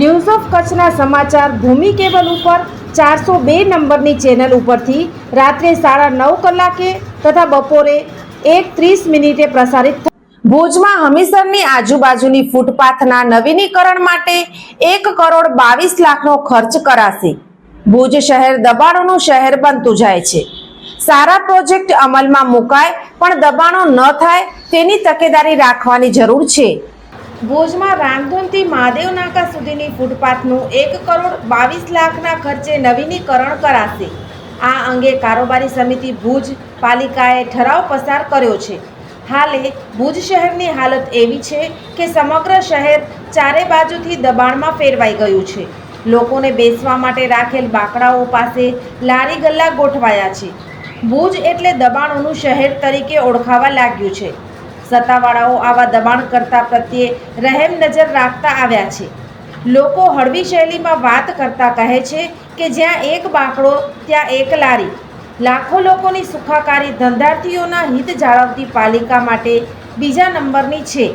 News of કચ્છના સમાચાર ભૂમિ cable ઉપર ચારસો બે નંબરની ચેનલ ઉપરથી રાત્રે સાડા નવ કલાકે તથા બપોરે એક ત્રીસ મિનિટે પ્રસારિત ભુજમાં હમીસરની આજુબાજુની ફૂટપાથના નવીનીકરણ માટે એક કરોડ બાવીસ લાખનો ખર્ચ કરાશે. ભુજ શહેર દબાણોનું શહેર બનતું જાય છે. સારા પ્રોજેક્ટ અમલમાં મુકાય, પણ દબાણો ન થાય તેની તકેદારી રાખવાની જરૂર છે. ભુજમાં રામધૂનથી મહાદેવ નાકા સુધીની ફૂટપાથનું એક કરોડ બાવીસ લાખના ખર્ચે નવીનીકરણ કરાશે. આ અંગે કારોબારી સમિતિ ભુજ પાલિકાએ ઠરાવ પસાર કર્યો છે. હાલે, ભુજ શહેરની હાલત એવી છે કે સમગ્ર શહેર ચારે બાજુથી દબાણમાં ફેરવાઈ ગયું છે. લોકોને બેસવા માટે રાખેલ બાકડાઓ પાસે લારી ગલ્લા ગોઠવાયા છે. ભુજ એટલે દબાણોનું શહેર તરીકે ઓળખાવા લાગ્યું છે. સત્તાવાળાઓ આવા દબાણકર્તા પ્રત્યે રહેમ નજર રાખતા આવ્યા છે. લોકો હળવી શૈલીમાં વાત કરતા કહે છે કે જ્યાં એક બાંકડો, ત્યાં એક લારી. લાખો લોકોની સુખાકારી ધંધાર્થીઓના હિત જાળવતી પાલિકા માટે બીજા નંબરની છે.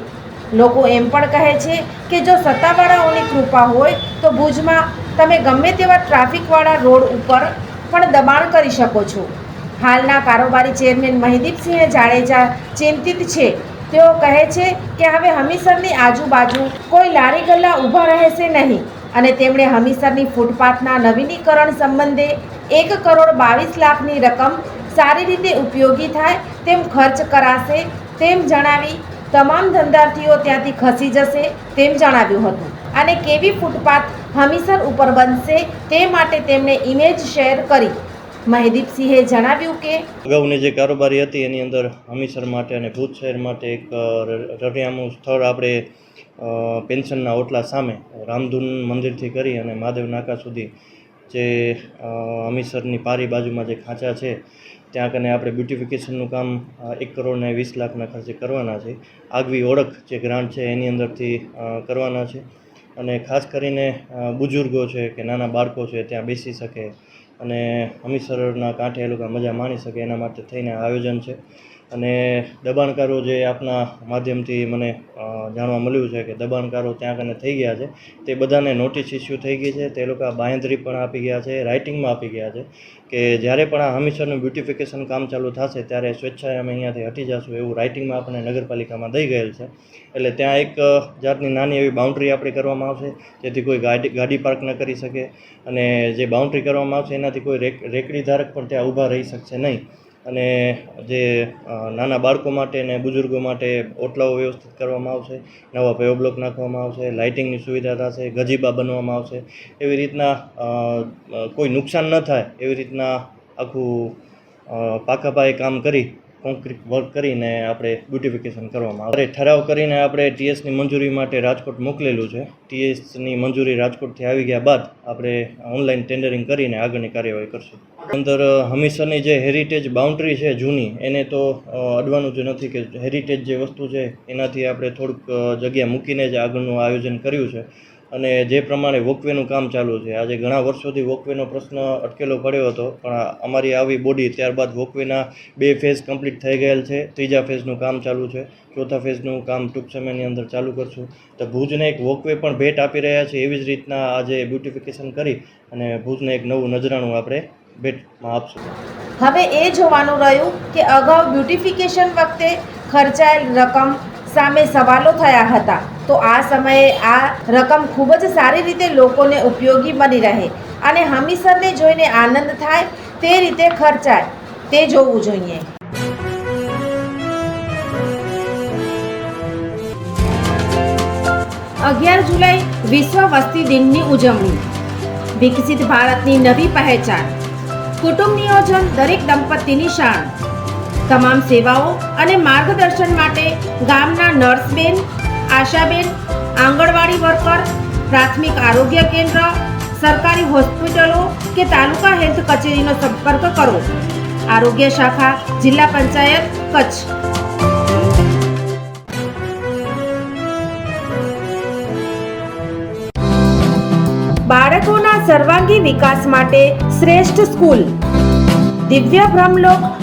લોકો એમ પણ કહે છે કે જો સત્તાવાળાઓની કૃપા હોય તો ભુજમાં તમે ગમે તેવા ટ્રાફિકવાળા રોડ ઉપર પણ દબાણ કરી શકો છો. હાલના કારોબારી ચેરમેન મહિદીપસિંહ જાડેજા ચિંતિત છે તેઓ કહે છે કે હવે હમીસરની આજુબાજુ કોઈ લારી ગલ્લા ઊભા રહેશે નહીં. અને તેમણે હમીસરની ફૂટપાથના નવીનીકરણ સંબંધે એક કરોડ બાવીસ લાખની રકમ સારી રીતે ઉપયોગી થાય તેમ ખર્ચ કરાશે તેમ જણાવી તમામ ધંધાર્થીઓ ત્યાંથી ખસી જશે તેમ જણાવ્યું હતું. અને કેવી ફૂટપાથ હમીસર ઉપર બનશે તે માટે તેમણે ઇમેજ શેર કરી. મહેદીપસિંહે જણાવ્યું કે અગાઉની જે કારોબારી હતી એની અંદર હમીસર માટે અને ભૂત શહેર માટે એક અ, સ્થળ આપણે પેન્શનના ઓટલા સામે રામધૂન મંદિરથી કરી અને મહાદેવ નાકા સુધી જે હમીસરની પારી બાજુમાં જે ખાંચા છે ત્યાં કને આપણે બ્યુટિફિકેશનનું કામ એક કરોડ વીસ લાખના ખર્ચે કરવાના છે. આગવી ઓળખ જે ગ્રાન્ટ છે એની અંદરથી કરવાના છે. અને ખાસ કરીને બુજુર્ગો છે કે નાના બાળકો છે ત્યાં બેસી શકે અને હમીસરના કાંઠે એ લોકો મજા માણી શકે એના માટે થઈને આયોજન છે. અને દબાણકારો જે આપના માધ્યમથી મને જાણવા મળ્યું છે કે દબાણકારો ત્યાં કને થઈ ગયા છે, તે બધાને નોટિસ ઇસ્યુ થઈ ગઈ છે. તે લોકો બાંયધરી પણ આપી ગયા છે રાઇટિંગમાં આપી ગયા છે કે જ્યારે પણ આ હમીસરનું બ્યુટિફિકેશન કામ ચાલુ થશે ત્યારે સ્વેચ્છાએ અમે અહીંયાથી હટી જશું એવું રાઇટિંગમાં આપણે નગરપાલિકામાં દઈ ગયેલ છે. એટલે ત્યાં એક જાતની નાની એવી બાઉન્ડ્રી આપણી કરવામાં આવશે, જેથી કોઈ ગાડી ગાડી પાર્ક ન કરી શકે અને જે બાઉન્ડ્રી કરવામાં આવશે એનાથી કોઈ રેક, રેકડી ધારક પણ ત્યાં ઊભા રહી શકશે નહીં. અને જે નાના બાળકો માટે અને બુઝુર્ગો માટે ઓટલાઓ વ્યવસ્થિત કરવામાં આવશે, નવા પેવ બ્લોક નાખવામાં આવશે, લાઇટિંગની સુવિધા થશે, ગજીબા બનવામાં આવશે, એવી રીતના કોઈ નુકસાન ન થાય એવી રીતના આખું પાકાપાયે પાકા પાયે કામ કરી કોન્ક્રીટ વર્ક કરીને આપણે બ્યુટિફિકેશન કરવામાં આવે. ઠરાવ કરીને આપણે ટીએસની મંજૂરી માટે રાજકોટ મોકલેલું છે. ટીએસની મંજૂરી રાજકોટથી આવી ગયા બાદ આપણે ઓનલાઈન ટેન્ડરિંગ કરીને આગળની કાર્યવાહી કરશું. અંદર હમીસરની જે હેરિટેજ બાઉન્ડ્રી છે જૂની, એને તો અડવાનું જ નથી કે હેરિટેજ જે વસ્તુ છે, એનાથી આપણે થોડુંક જગ્યા મૂકીને જ આગળનું આયોજન કર્યું છે. અને જે પ્રમાણે વોકવેનું કામ ચાલુ છે, આજે ઘણા વર્ષોથી વોકવેનો પ્રશ્ન અટકેલો પડ્યો હતો, પણ અમારી આવી બોડી ત્યારબાદ વોકવેના બે ફેઝ કમ્પ્લીટ થઈ ગયેલ છે, ત્રીજા ફેઝનું કામ ચાલુ છે, ચોથા ફેઝનું કામ ટૂંક સમયની અંદર ચાલુ કરશું. તો ભુજને એક વોકવે પણ ભેટ આપી રહ્યા છે એવી જ રીતના આજે બ્યુટિફિકેશન કરી અને ભુજને એક નવું નજરાણું આપણે ભેટમાં આપશું. હવે એ જોવાનું રહ્યું કે અગાઉ બ્યુટિફિકેશન વખતે ખર્ચાયેલ રકમ સામે સવાલો થયા હતા. તો આ સમયે આ રકમ ખૂબ જ સારી રીતે લોકોને ઉપયોગી બની રહે અને હમીસરને જોઈને આનંદ થાય તે રીતે ખર્ચાય. તે જોવું જોઈએ. અગિયાર જુલાઈ વિશ્વ વસ્તી દિનની ઉજવણી. વિકસિત ભારતની નવી પહેચાન. કુટુંબ નિયોજન દરેક દંપતીની શાન. તમામ સેવાઓ અને માર્ગદર્શન માટે ગામના નર્સબેન, આશાબેન, આંગણવાડી વર્કર, પ્રાથમિક આરોગ્ય કેન્દ્ર, સરકારી હોસ્પિટલો કે તાલુકા હેલ્થ કચેરીનો સંપર્ક કરો. આરોગ્ય શાખા, જિલ્લા પંચાયત, કચ્છ. બાળકોના સર્વાંગી વિકાસ માટે શ્રેષ્ઠ સ્કૂલ. દિવ્ય બ્રહ્મલોક